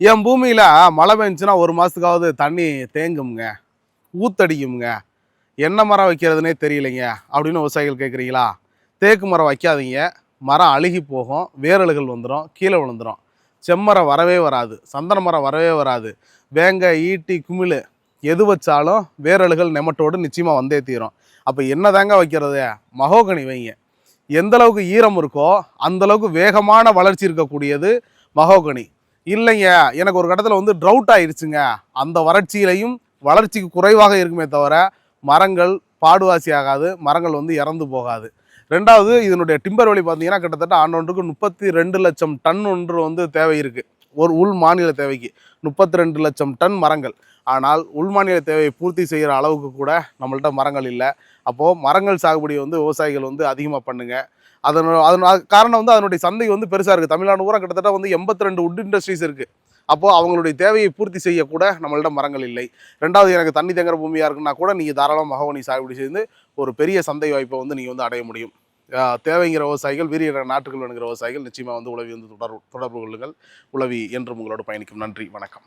என் பூமியில் மழை பெஞ்சுன்னா ஒரு மாதத்துக்காவது தண்ணி தேங்குங்க ஊத்தடிக்குங்க என்ன மரம் வைக்கிறதுனே தெரியலைங்க. அப்படின்னு விவசாயிகள் கேட்குறீங்களா தேக்கு மரம் வைக்காதீங்க. மரம் அழுகி போகும். வேரலுகள் வந்துடும் கீழே விழுந்துடும் செம்மரம் வரவே வராது. சந்தன மரம் வரவே வராது. வேங்க ஈட்டி குமிழ் எது வச்சாலும் வேரலுகள் நெமட்டோடு நிச்சயமாக வந்தே தீரும். அப்போ என்ன தாங்க வைக்கிறது? மகோகனி வைங்க. எந்தளவுக்கு ஈரம் இருக்கோ அந்த அளவுக்கு வேகமான வளர்ச்சி இருக்கக்கூடியது மகோகனி. இல்லைங்க. எனக்கு ஒரு கட்டத்தில் வந்து ட்ரவுட் ஆயிடுச்சுங்க அந்த வறட்சியிலையும் வளர்ச்சிக்கு குறைவாக இருக்குமே தவிர மரங்கள் பாடுவாசி ஆகாது மரங்கள் வந்து இறந்து போகாது. ரெண்டாவது இதனுடைய டிம்பர் வழி பார்த்தீங்கன்னா கிட்டத்தட்ட ஆண்டொன்றுக்கு முப்பத்தி ரெண்டு லட்சம் டன் ஒன்று வந்து தேவை இருக்குது ஒரு உள் மாநில தேவைக்கு. முப்பத்தி ரெண்டு லட்சம் டன் மரங்கள். ஆனால் உள் மாநில தேவையை பூர்த்தி செய்கிற அளவுக்கு கூட நம்மள்ட்ட மரங்கள் இல்லை. அப்போது மரங்கள் சாகுபடி வந்து விவசாயிகள் வந்து அதிகமாக பண்ணுங்கள் அதன் அதன் காரணம் வந்து அதனுடைய சந்தை வந்து பெருசாக இருக்குது தமிழ்நாடு பூரா கிட்டத்தட்ட வந்து எண்பத்தி ரெண்டு உட் இண்டஸ்ட்ரீஸ் இருக்குது அப்போது அவங்களுடைய தேவையை பூர்த்தி செய்யக்கூட நம்மள்ட்ட மரங்கள் இல்லை. ரெண்டாவது எனக்கு தண்ணி தேங்குற பூமியாக இருக்குன்னா கூட நீங்கள் தாராளமாக மகவனி சாகுபடி செய்து ஒரு பெரிய சந்தை வாய்ப்பை வந்து நீங்கள் வந்து அடைய முடியும். தேவைங்கிற விவசாயிகள் வீரிய நாட்டுகள் வேணுங்கிற விவசாயிகள் நிச்சயமாக வந்து உளவி வந்து தொடர்பு தொடர்பு கொள்ளுங்கள். உளவி என்றும் உங்களோட பயணிக்கும். நன்றி. வணக்கம்.